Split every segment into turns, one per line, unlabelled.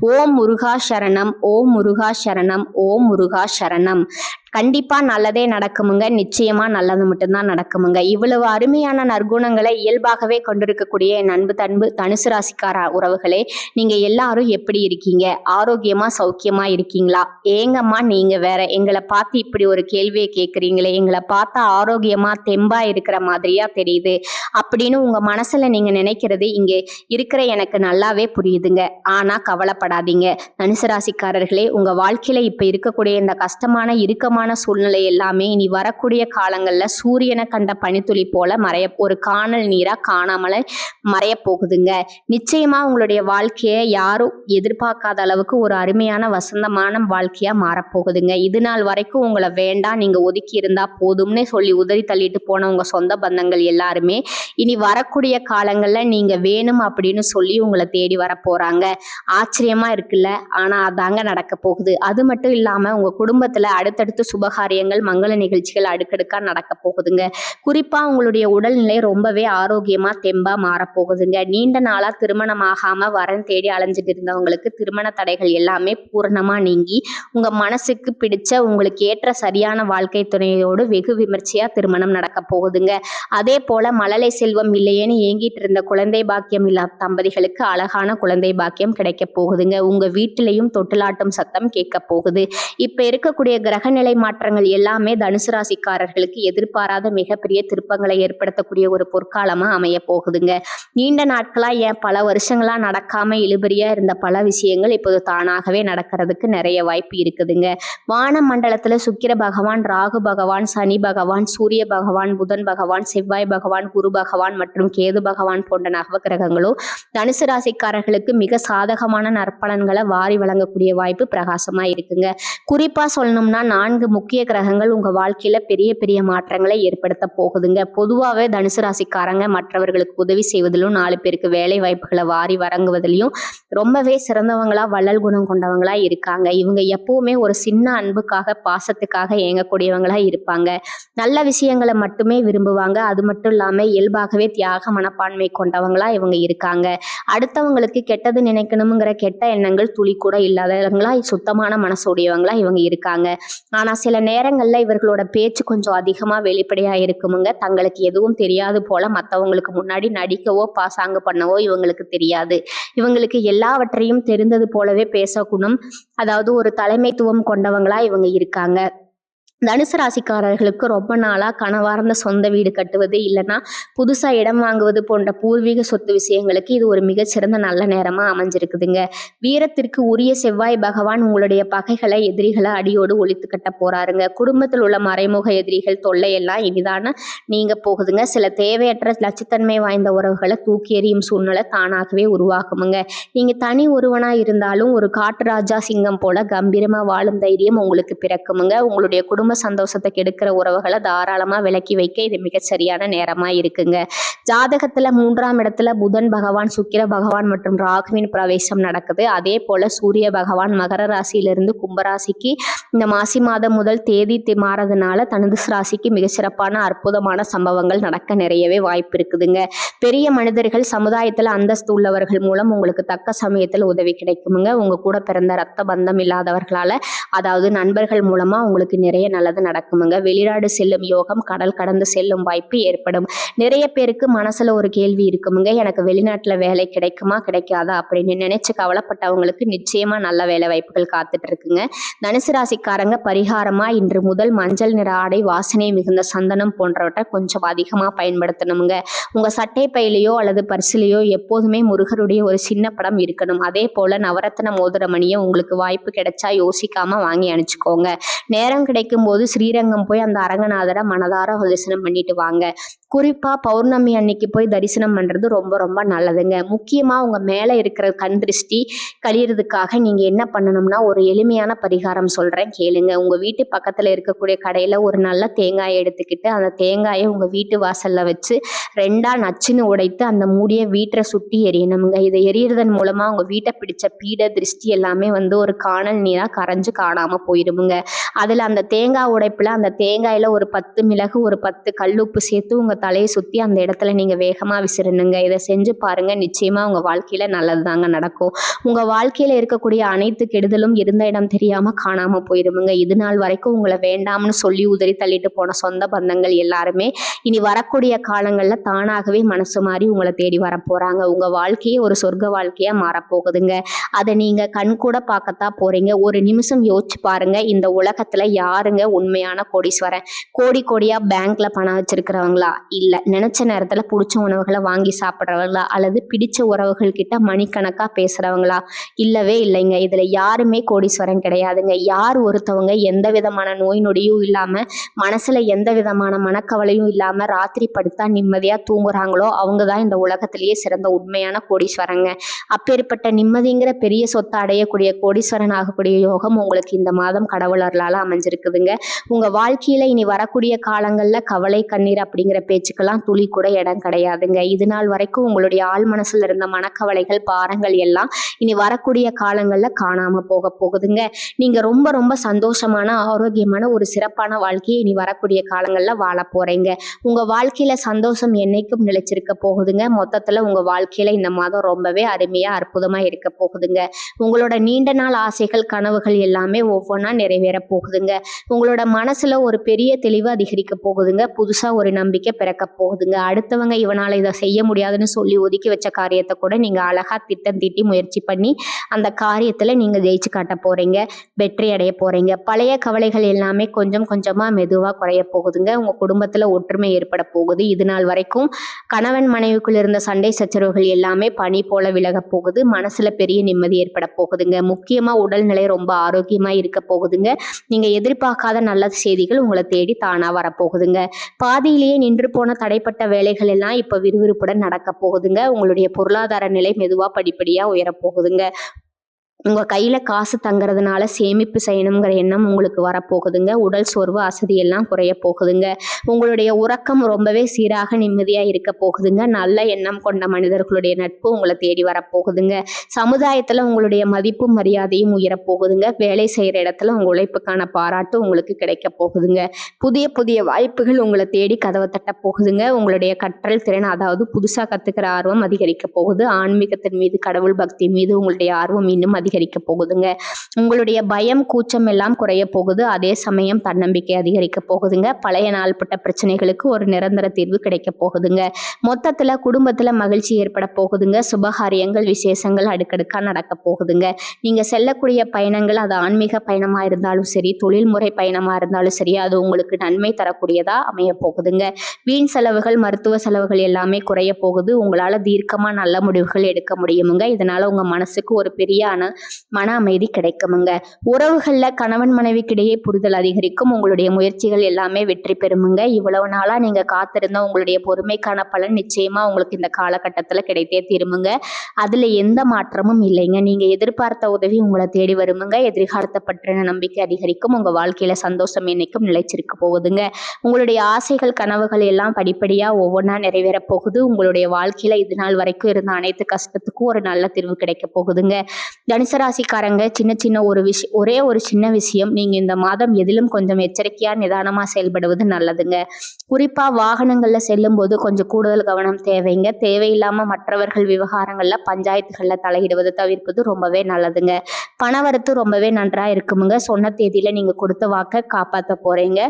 ஓம் முருகா சரணம் ஓம் முருகா சரணம் ஓம் முருகா சரணம். கண்டிப்பாக நல்லதே நடக்குமுங்க. நிச்சயமாக நல்லது மட்டும்தான் நடக்குமுங்க. இவ்வளவு அருமையான நற்குணங்களை இயல்பாகவே கொண்டிருக்கக்கூடிய என் அன்பு தன்பு தனுசு ராசிக்கார உறவுகளே நீங்கள் எல்லாரும் எப்படி இருக்கீங்க? ஆரோக்கியமாக சௌக்கியமாக இருக்கீங்களா? ஏங்கம்மா நீங்கள் வேற எங்களை பார்த்து இப்படி ஒரு கேள்வியை கேட்குறீங்களே எங்களை பார்த்தா ஆரோக்கியமாக தெம்பாக இருக்கிற மாதிரியா தெரியுது. அப்படின்னு உங்கள் மனசில் நீங்கள் நினைக்கிறது இங்கே இருக்கிற எனக்கு நல்லாவே புரியுதுங்க. ஆனால் கவலைப்படாதீங்க. தனுசு ராசிக்காரர்களே உங்கள் வாழ்க்கையில் இப்போ இருக்கக்கூடிய இந்த கஷ்டமான இறுக்கமான சூழ்நிலை எல்லாமே இனி வரக்கூடிய காலங்களில் சூரியனை கண்ட பனித்துளி போல மறைய ஒரு காணல் நீரா காணாமல மறைய போகுதுங்க. நிச்சயமா உங்களுடைய வாழ்க்கையை யாரும் எதிர்பார்க்காத அளவுக்கு ஒரு அருமையான வசந்தமான வாழ்க்கையா மாறப்போகுதுங்க இது நாள் வரைக்கும் உங்களை வேண்டாம் நீங்க ஒதுக்கி இருந்தா போதும்னு சொல்லி உதறி தள்ளிட்டு போன உங்க சொந்த பந்தங்கள் எல்லாருமே இனி வரக்கூடிய காலங்கள்ல நீங்க வேணும் அப்படின்னு சொல்லி உங்களை தேடி வர போறாங்க. ஆச்சரியமா இருக்குல்ல? ஆனா அதாங்க நடக்க போகுது. அது மட்டும் இல்லாம உங்க குடும்பத்துல அடுத்தடுத்து சுபகாரியங்கள் மங்கள நிகழ்ச்சிகள் அடுக்கடுக்கா நடக்க போகுதுங்க. குறிப்பா உங்களுடைய உடல்நிலை ரொம்பவே ஆரோக்கியமா தெம்பா மாறப்போகுதுங்க. நீண்ட நாளா திருமணம் ஆகாம வரன் தேடி அலைஞ்சிட்டு இருந்தவங்களுக்கு திருமண தடைகள் எல்லாமே பூரணமாக நீங்கி உங்க மனசுக்கு பிடிச்ச உங்களுக்கு ஏற்ற சரியான வாழ்க்கை துணையோடு வெகு விமர்சையா திருமணம் நடக்க போகுதுங்க. அதே போல மழலை செல்வம் இல்லையேன்னு ஏங்கிட்டு இருந்த குழந்தை பாக்கியம் இல்லா தம்பதிகளுக்கு அழகான குழந்தை பாக்கியம் கிடைக்க போகுதுங்க. உங்க வீட்டிலையும் தொட்டிலாட்டும் சத்தம் கேட்க போகுது. இப்ப இருக்கக்கூடிய கிரகநிலை மாற்றங்கள் எல்லாமே தனுசு ராசிக்காரர்களுக்கு எதிர்பாராத மிகப்பெரிய திருப்பங்களை ஏற்படுத்தக்கூடிய ஒரு பொற்காலமா அமைய போகுதுங்க. நீண்ட நாட்களா ஏன் பல வருஷங்களா நடக்காம இழுபறியா இருந்த பல விஷயங்கள் இப்போது தானாகவே நடக்கிறதுக்கு நிறைய வாய்ப்பு இருக்குதுங்க. வான மண்டலத்துல சுக்கிர பகவான் ராகு பகவான் சனி பகவான் சூரிய பகவான் புதன் பகவான் செவ்வாய் பகவான் குரு பகவான் மற்றும் கேது பகவான் போன்ற நவ கிரகங்களும் தனுசு ராசிக்காரர்களுக்கு மிக சாதகமான நற்பலன்களை வாரி வழங்கக்கூடிய வாய்ப்பு பிரகாசமா இருக்குங்க. குறிப்பா சொல்லணும்னா நான்கு முக்கிய கிரகங்கள் உங்க வாழ்க்கையில பெரிய பெரிய மாற்றங்களை ஏற்படுத்த போகுதுங்க. பொதுவாகவே தனுசு ராசிக்காரங்க மற்றவர்களுக்கு உதவி செய்வதிலும் நாலு பேருக்கு வேலை வாய்ப்புகளை வாரி வழங்குவதிலையும் ரொம்பவே சிறந்தவங்களா வள்ளல் குணம் கொண்டவங்களா இருக்காங்க. இவங்க எப்பவுமே ஒரு சின்ன அன்புக்காக பாசத்துக்காக இயங்கக்கூடியவங்களா இருப்பாங்க. நல்ல விஷயங்களை மட்டுமே விரும்புவாங்க. அது மட்டும் இல்லாம இயல்பாகவே தியாக மனப்பான்மை கொண்டவங்களா இவங்க இருக்காங்க. அடுத்தவங்களுக்கு கெட்டது நினைக்கணுங்கிற கெட்ட எண்ணங்கள் துளி கூட இல்லாதவங்களா சுத்தமான மனசுடையவங்களா இவங்க இருக்காங்க. ஆனா சில நேரங்களில் இவர்களோட பேச்சு கொஞ்சம் அதிகமாக வெளிப்படையாக இருக்குமுங்க. தங்களுக்கு எதுவும் தெரியாது போல மற்றவங்களுக்கு முன்னாடி நடிக்கவோ பாசாங்கு பண்ணவோ இவங்களுக்கு தெரியாது. இவங்களுக்கு எல்லாவற்றையும் தெரிந்தது போலவே பேசக்கணும் அதாவது ஒரு தலைமைத்துவம் கொண்டவங்களா இவங்க இருக்காங்க. தனுசு ராசிக்காரர்களுக்கு ரொம்ப நாளா கனவார்ந்த சொந்த வீடு கட்டுவது இல்லைன்னா புதுசா இடம் வாங்குவது போன்ற பூர்வீக சொத்து விஷயங்களுக்கு இது ஒரு மிகச்சிறந்த நல்ல நேரமா அமைஞ்சிருக்குதுங்க. வீரத்திற்கு உரிய செவ்வாய் பகவான் உங்களுடைய பகைகளை எதிரிகளை அடியோடு ஒழித்து கட்ட போறாருங்க. குடும்பத்தில் உள்ள மறைமுக எதிரிகள் தொல்லையெல்லாம் இனிதான நீங்க போகுதுங்க. சில தேவையற்ற லட்சத்தன்மை வாய்ந்த உறவுகளை தூக்கி எறியும் சூழ்நிலை தானாகவே உருவாகுமுங்க. நீங்க தனி ஒருவனா இருந்தாலும் ஒரு காட்டு ராஜா சிங்கம் போல கம்பீரமா வாழும் தைரியம் உங்களுக்கு பிறக்குமுங்க. உங்களுடைய குடும்ப சந்தோஷத்தை கெடுக்கிற உறவுகளை தாராளமா விலக்கி வைக்க இது மிகச்சரியான நேரமா இருக்குங்க. ஜாதகத்துல மூன்றாம் இடத்துல புதன் பகவான் சுக்கிர பகவான் மற்றும் ராகுவின் பிரவேசம் நடக்குது. அதே போல சூரிய பகவான் மகர ராசியிலிருந்து கும்பராசிக்கு இந்த மாசி மாதம் முதல் தேதி மாறதுனால தனுசு ராசிக்கு மிக சிறப்பான அற்புதமான சம்பவங்கள் நடக்க நிறையவே வாய்ப்பு இருக்குதுங்க. பெரிய மனிதர்கள் சமுதாயத்துல அந்தஸ்து உள்ளவர்கள் மூலம் உங்களுக்கு தக்க சமயத்தில் உதவி கிடைக்குமுங்க. உங்க கூட பிறந்த ரத்த பந்தம் இல்லாதவர்களால அதாவது நண்பர்கள் மூலமா உங்களுக்கு நிறைய நல்லது நடக்குமுங்க. வெளிநாடு செல்லும் யோகம் கடல் கடந்து செல்லும் வாய்ப்பு ஏற்படும். நிறைய பேருக்கு மனசுல ஒரு கேள்வி இருக்குமுங்க. எனக்கு வெளிநாட்டுல வேலை கிடைக்குமா கிடைக்காதா அப்படின்னு நினைச்சு கவலைப்பட்டவங்களுக்கு நிச்சயமா நல்ல வேலை வாய்ப்புகள் காத்துட்டு இருக்குங்க தனுசு ராசிக்காரங்க பரிகாரமா இன்று முதல் மஞ்சள் நிற ஆடை வாசனை மிகுந்த சந்தனம் போன்றவற்றை கொஞ்சம் அதிகமா பயன்படுத்தணுங்க உங்க சட்டை பையிலையோ அல்லது பர்சிலையோ எப்போதுமே முருகருடைய ஒரு சின்ன படம் இருக்கணும். அதே போல நவரத்ன மோதிரமணியை உங்களுக்கு வாய்ப்பு கிடைச்சா யோசிக்காம வாங்கி அனுப்பிச்சுக்கோங்க நேரம் கிடைக்கும் போது ஸ்ரீரங்கம் போய் அந்த அரங்கநாதரை மனதார தரிசனம் பண்ணிட்டு வாங்க. குறிப்பாக பௌர்ணமி அன்னைக்கு போய் தரிசனம் பண்ணுறது ரொம்ப ரொம்ப நல்லதுங்க. முக்கியமாக உங்கள் மேலே இருக்கிற கண் திருஷ்டி கழியறதுக்காக நீங்கள் என்ன பண்ணணும்னா ஒரு எளிமையான பரிகாரம் சொல்கிறேன் கேளுங்க. உங்கள் வீட்டு பக்கத்தில் இருக்கக்கூடிய கடையில் ஒரு நல்ல தேங்காயை எடுத்துக்கிட்டு அந்த தேங்காயை உங்கள் வீட்டு வாசலில் வச்சு ரெண்டாக நச்சுன்னு உடைத்து அந்த மூடியை வீட்டை சுற்றி எரியணுங்க இதை எரியறதன் மூலமாக உங்கள் வீட்டை பிடிச்ச பீட திருஷ்டி எல்லாமே வந்து ஒரு காணல் நீராக கரைஞ்சு காணாமல் போயிடுமுங்க அதில் அந்த தேங்காய் தேங்காய் உடைப்பில் அந்த தேங்காயில் ஒரு பத்து மிளகு ஒரு பத்து கல்லுப்பு சேர்த்து உங்கள் தலையை சுற்றி அந்த இடத்துல நீங்கள் வேகமாக விசிறணுங்க இதை செஞ்சு பாருங்கள் நிச்சயமாக உங்கள் வாழ்க்கையில் நல்லது தாங்க நடக்கும். உங்கள் வாழ்க்கையில் இருக்கக்கூடிய அனைத்து கெடுதலும் இருந்த இடம் தெரியாமல் காணாமல் போயிடுமுங்க இது நாள் வரைக்கும் உங்களை வேண்டாம்னு சொல்லி உதறி தள்ளிட்டு போன சொந்த பந்தங்கள் எல்லாருமே இனி வரக்கூடிய காலங்களில் தானாகவே மனசு மாறி உங்களை தேடி வரப்போகிறாங்க உங்கள் வாழ்க்கையே ஒரு சொர்க்க வாழ்க்கையாக மாறப்போகுதுங்க. அதை நீங்கள் கண் கூட பார்க்கத்தான் போகிறீங்க ஒரு நிமிஷம் யோசிச்சு பாருங்கள் இந்த உலகத்தில் யாருங்க உண்மையான கோடீஸ்வரன். கோடி கோடியா பேங்க்ல பணம் வச்சிருக்கிறவங்களா? இல்ல. நினைச்ச நேரத்துல பிடிச்ச உணவுகளை வாங்கி சாப்பிட்றவங்களா? அல்லது பிடிச்ச உறவுகள் கிட்ட மணிக்கணக்கா பேசுறவங்களா? இல்லவே இல்லைங்க. இதுல யாருமே கோடீஸ்வரன் கிடையாதுங்க. யார் ஒருத்தவங்க எந்த விதமான நோய் நொடியும் இல்லாம மனசுல எந்த விதமான மனக்கவலையும் இல்லாம ராத்திரி படுத்தா நிம்மதியா தூங்குறாங்களோ அவங்க தான் இந்த உலகத்திலேயே சிறந்த உண்மையான கோடீஸ்வரங்க. அப்பேற்பட்ட நிம்மதிங்கிற பெரிய சொத்தை அடையக்கூடிய கோடீஸ்வரன் ஆகக்கூடிய யோகம் உங்களுக்கு இந்த மாதம் கடவுளர்களால் அமைஞ்சிருக்குதுங்க. உங்கள் வாழ்க்கையில் இனி வரக்கூடிய காலங்களில் கவலை கண்ணீர் அப்படிங்கிற பேச்சுக்கெல்லாம் துளி கூட இடம் கிடையாதுங்க. இது நாள் வரைக்கும் உங்களுடைய ஆள் மனசில் இருந்த மனக்கவலைகள் பாரங்கள் எல்லாம் இனி வரக்கூடிய காலங்களில் காணாமல் போக போகுதுங்க. நீங்கள் ரொம்ப ரொம்ப சந்தோஷமான ஆரோக்கியமான ஒரு சிறப்பான வாழ்க்கையை இனி வரக்கூடிய காலங்களில் வாழ போகிறீங்க உங்கள் வாழ்க்கையில் சந்தோஷம் என்னைக்கும் நிலைச்சிருக்க போகுதுங்க. மொத்தத்தில் உங்கள் வாழ்க்கையில் இந்த மாதம் ரொம்பவே அருமையாக அற்புதமாக இருக்க போகுதுங்க. உங்களோட நீண்ட நாள் ஆசைகள் கனவுகள் எல்லாமே ஒவ்வொன்றா நிறைவேற போகுதுங்க. உங்களோட மனசில் ஒரு பெரிய தெளிவு அதிகரிக்க போகுதுங்க. புதுசாக ஒரு நம்பிக்கை பிறக்க போகுதுங்க. அடுத்தவங்க இவனால் இதை செய்ய முடியாதுன்னு சொல்லி ஒதுக்கி வச்ச காரியத்தை கூட நீங்கள் அழகாக திட்டம் தீட்டி முயற்சி பண்ணி அந்த காரியத்தில் நீங்கள் ஜெயிச்சு காட்ட போகிறீங்க வெற்றி அடைய போகிறீங்க பழைய கவலைகள் எல்லாமே கொஞ்சம் கொஞ்சமாக மெதுவாக குறைய போகுதுங்க. உங்கள் குடும்பத்தில் ஒற்றுமை ஏற்பட போகுது. இது நாள் வரைக்கும் கணவன் மனைவிக்குள் இருந்த சண்டை சச்சரவுகள் எல்லாமே பனி போல விலக போகுது. மனசுல பெரிய நிம்மதி ஏற்பட போகுதுங்க. முக்கியமா உடல்நிலை ரொம்ப ஆரோக்கியமாக இருக்க போகுதுங்க. நீங்கள் எதிர்பார்க்காத நல்ல செய்திகள் உங்களை தேடி தானா வரப்போகுதுங்க. பாதியிலேயே நின்று போன தடைப்பட்ட வேலைகள் எல்லாம் இப்போ விறுவிறுப்புடன் நடக்க போகுதுங்க. உங்களுடைய பொருளாதார நிலை மெதுவாக படிப்படியாக உயரப் போகுதுங்க. உங்கள் கையில் காசு தங்குறதுனால சேமிப்பு செய்யணுங்கிற எண்ணம் உங்களுக்கு வரப்போகுதுங்க. உடல் சோர்வு அசதி எல்லாம் குறைய போகுதுங்க. உங்களுடைய உறக்கம் ரொம்பவே சீராக நிம்மதியாக இருக்க போகுதுங்க. நல்ல எண்ணம் கொண்ட மனிதர்களுடைய நட்பு உங்களை தேடி வரப்போகுதுங்க. சமுதாயத்தில் உங்களுடைய மதிப்பும் மரியாதையும் உயரப் போகுதுங்க. வேலை செய்கிற இடத்துல உங்கள் உழைப்புக்கான பாராட்டு உங்களுக்கு கிடைக்க போகுதுங்க. புதிய புதிய வாய்ப்புகள் உங்களை தேடி கதவை தட்ட போகுதுங்க. உங்களுடைய கற்றல் திறன் அதாவது புதுசாக கற்றுக்கிற ஆர்வம் அதிகரிக்க போகுது. ஆன்மீகத்தின் மீது கடவுள் பக்தி மீது உங்களுடைய ஆர்வம் இன்னும் அதிகரிக்க போகுதுங்க. உங்களுடைய பயம் கூச்சம் எல்லாம் குறைய போகுது. அதே சமயம் தன்னம்பிக்கை அதிகரிக்க போகுதுங்க. பழைய நாள்பட்ட பிரச்சனைகளுக்கு ஒரு நிரந்தர தீர்வு கிடைக்க போகுதுங்க. மொத்தத்தில் குடும்பத்தில் மகிழ்ச்சி ஏற்பட போகுதுங்க. சுபகாரியங்கள் விசேஷங்கள் அடுக்கடுக்காக நடக்க போகுதுங்க. நீங்கள் செல்லக்கூடிய பயணங்கள் அது ஆன்மீக பயணமாக இருந்தாலும் சரி தொழில்முறை பயணமாக இருந்தாலும் சரி அது உங்களுக்கு நன்மை தரக்கூடியதாக அமைய போகுதுங்க. வீண் செலவுகள் மருத்துவ செலவுகள் எல்லாமே குறைய போகுது. உங்களால் தீர்க்கமாக நல்ல முடிவுகள் எடுக்க முடியுமுங்க. இதனால் உங்கள் மனசுக்கு ஒரு பெரிய அன மன அமைதி கிடைக்குமுங்க. உறவுகளில் கணவன் மனைவிக்கிடையே புரிதல் அதிகரிக்கும். உங்களுடைய முயற்சிகள் எல்லாமே வெற்றி பெறுமுங்க. இவ்வளவு நாளாக நீங்கள் காத்திருந்த உங்களுடைய பொறுமைக்கான பலன் நிச்சயமாக உங்களுக்கு இந்த காலகட்டத்தில் கிடைத்தே தீருமுங்க. அதில் எந்த மாற்றமும் இல்லைங்க. நீங்கள் எதிர்பார்த்த உதவி உங்களை தேடி வருமுங்க. எதிர்காலத்தை பற்றின நம்பிக்கை அதிகரிக்கும். உங்கள் வாழ்க்கையில் சந்தோஷம் என்னைக்கும் நிலைச்சிருக்க போகுதுங்க. உங்களுடைய ஆசைகள் கனவுகள் எல்லாம் படிப்படியாக ஒவ்வொன்றா நிறைவேறப் போகுது. உங்களுடைய வாழ்க்கையில் இது நாள் வரைக்கும் இருந்த அனைத்து கஷ்டத்துக்கும் ஒரு நல்ல தீர்வு கிடைக்க போகுதுங்க. தனுசு மேசராசிக்காரங்க சின்ன சின்ன ஒரு விஷயம் ஒரே ஒரு சின்ன விஷயம் நீங்கள் இந்த மாதம் எதிலும் கொஞ்சம் எச்சரிக்கையாக நிதானமாக செயல்படுவது நல்லதுங்க. குறிப்பாக வாகனங்களில் செல்லும்போது கொஞ்சம் கூடுதல் கவனம் தேவைங்க. தேவையில்லாமல் மற்றவர்கள் விவகாரங்களில் பஞ்சாயத்துகளில் தலையிடுவது தவிர்ப்பது ரொம்பவே நல்லதுங்க. பணவரத்து ரொம்பவே நன்றாக இருக்குமுங்க சொன்ன தேதியில் நீங்கள் கொடுத்த வாக்கை காப்பாற்ற போகிறீங்க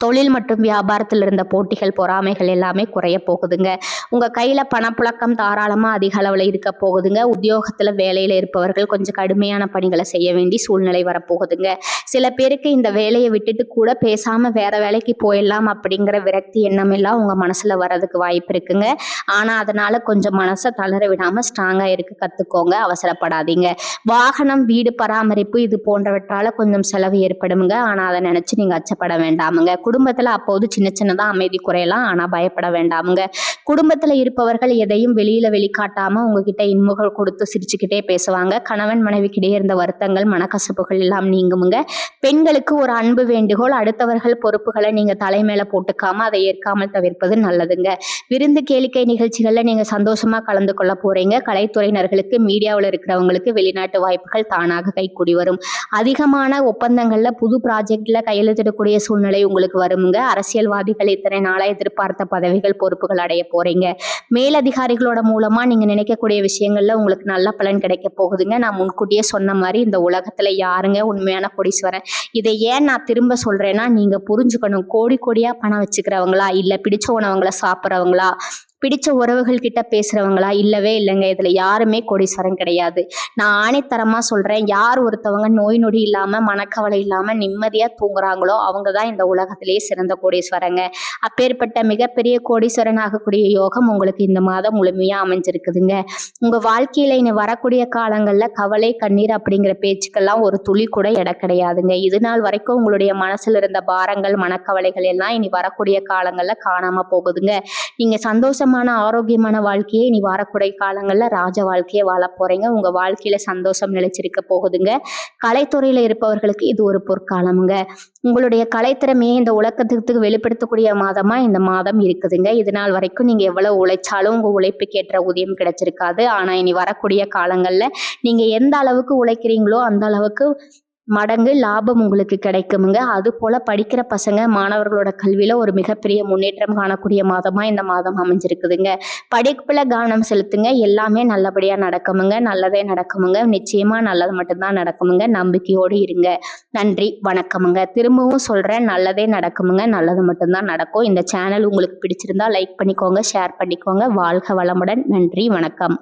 தொழில் மற்றும் வியாபாரத்தில் இருந்த போட்டிகள் பொறாமைகள் எல்லாமே குறைய போகுதுங்க. உங்கள் கையில் பணப்புழக்கம் தாராளமாக அதிக அளவில் இருக்க போகுதுங்க. உத்தியோகத்தில் வேலையில் இருப்பவர்கள் கொஞ்சம் கடுமையான பணிகளை செய்ய வேண்டி சூழ்நிலை வரப்போகுதுங்க. சில பேருக்கு இந்த வேலையை விட்டுட்டு கூட பேசாமல் வேற வேலைக்கு போயிடலாம் அப்படிங்கிற விரக்தி எண்ணமெல்லாம் உங்கள் மனசில் வர்றதுக்கு வாய்ப்பு இருக்குங்க. ஆனால் அதனால் கொஞ்சம் மனசை தளர விடாமல் ஸ்ட்ராங்காக இருக்க கற்றுக்கோங்க அவசரப்படாதீங்க. வாகனம் வீடு பராமரிப்பு இது போன்றவற்றால் கொஞ்சம் செலவு ஏற்படுங்க ஆனால் அதை நினச்சி நீங்கள் அச்சப்பட வேண்டாமுங்க. குடும்பத்தில் அப்போது சின்ன சின்னதாக அமைதி குறையலாம். ஆனால் பயப்பட வேண்டாமுங்க. குடும்பத்தில் இருப்பவர்கள் எதையும் வெளியில் வெளிக்காட்டாமல் உங்ககிட்ட இன்முகல் கொடுத்து சிரிச்சுக்கிட்டே பேசுவாங்க. கணவன் மனைவிக்கிடையே இருந்த வருத்தங்கள் மனக்கசப்புகள் எல்லாம் நீங்குமுங்க. பெண்களுக்கு ஒரு அன்பு வேண்டுகோள் அடுத்தவர்கள் பொறுப்புகளை நீங்கள் தலைமையில போட்டுக்காம அதை ஏற்காமல் தவிர்ப்பது நல்லதுங்க. விருந்து கேளிக்கை நிகழ்ச்சிகளில் நீங்கள் சந்தோஷமாக கலந்து கொள்ள போகிறீங்க கலைத்துறையினர்களுக்கு மீடியாவில் இருக்கிறவங்களுக்கு வெளிநாட்டு வாய்ப்புகள் தானாக கைக்கூடி வரும். அதிகமான ஒப்பந்தங்களில் புது ப்ராஜெக்டில் கையெழுத்திடக்கூடிய சூழ்நிலை உங்களுக்கு உங்களுக்கு வருங்க அரசியல்வாதிகள் இத்தனை நாளாக எதிர்பார்த்த பதவிகள் பொறுப்புகள் அடைய போறீங்க. மேலதிகாரிகளோட மூலமா நீங்க நினைக்கக்கூடிய விஷயங்கள்ல உங்களுக்கு நல்ல பலன் கிடைக்க போகுதுங்க. நான் முன்கூட்டியே சொன்ன மாதிரி இந்த உலகத்துல யாருங்க உண்மையான கொடீஸ்வரன்? இதை ஏன் நான் திரும்ப சொல்றேன்னா நீங்க புரிஞ்சுக்கணும். கோடி கோடியா பணம் வச்சுக்கிறவங்களா? இல்ல பிடிச்ச உணவங்களை சாப்பிட்றவங்களா? பிடிச்ச உறவுகள் கிட்ட பேசுறவங்களா? இல்லவே இல்லைங்க. இதுல யாருமே கோடீஸ்வரம் கிடையாது. நான் ஆணைத்தரமா சொல்றேன். யார் ஒருத்தவங்க நோய் நொடி இல்லாம மனக்கவலை இல்லாம நிம்மதியா தூங்குறாங்களோ அவங்க தான் இந்த உலகத்திலேயே சிறந்த கோடீஸ்வரங்க. அப்பேற்பட்ட மிகப்பெரிய கோடீஸ்வரன் ஆகக்கூடிய யோகம் உங்களுக்கு இந்த மாதம் முழுமையா அமைஞ்சிருக்குதுங்க. உங்க வாழ்க்கையில இனி வரக்கூடிய காலங்கள்ல கவலை கண்ணீர் அப்படிங்கிற பேச்சுக்கெல்லாம் ஒரு துளி கூட இட கிடையாதுங்க. இது நாள் வரைக்கும் உங்களுடைய மனசுல இருந்த பாரங்கள் மனக்கவலைகள் எல்லாம் இனி வரக்கூடிய காலங்கள்ல காணாம போகுதுங்க. நீங்க சந்தோஷம் சுகமான ஆரோக்கியமான வாழ்க்கையை இனி வரக்கூடிய காலங்களில் ராஜ வாழ்க்கையை வாழ போகிறீங்க உங்கள் வாழ்க்கையில் சந்தோஷம் நிலைச்சிருக்க போகுதுங்க. கலைத்துறையில் இருப்பவர்களுக்கு இது ஒரு பொற்காலமுங்க. உங்களுடைய கலைத்திறமையை இந்த உலகத்துக்கு வெளிப்படுத்தக்கூடிய மாதமாக இந்த மாதம் இருக்குதுங்க. இது நாள் வரைக்கும் நீங்கள் எவ்வளோ உழைச்சாலும் உங்கள் உழைப்புக்கு ஏற்ற ஊதியம் கிடைச்சிருக்காது. ஆனால் இனி வரக்கூடிய காலங்களில் நீங்கள் எந்த அளவுக்கு உழைக்கிறீங்களோ அந்த அளவுக்கு மடங்கு லாபம் உங்களுக்கு கிடைக்குமுங்க. அது போல் படிக்கிற பசங்க மாணவர்களோட கல்வியில் ஒரு மிகப்பெரிய முன்னேற்றம் காணக்கூடிய மாதமாக இந்த மாதம் அமைஞ்சிருக்குதுங்க. படிப்பில் கவனம் செலுத்துங்க. எல்லாமே நல்லபடியாக நடக்குமுங்க. நல்லதே நடக்குமுங்க. நிச்சயமாக நல்லது மட்டும்தான் நடக்குமுங்க. நம்பிக்கையோடு இருங்க. நன்றி வணக்கமுங்க. திரும்பவும் சொல்கிறேன் நல்லதே நடக்குமுங்க. நல்லது மட்டும்தான் நடக்கும். இந்த சேனல் உங்களுக்கு பிடிச்சிருந்தா லைக் பண்ணிக்கோங்க ஷேர் பண்ணிக்கோங்க. வாழ்க வளமுடன். நன்றி வணக்கம்.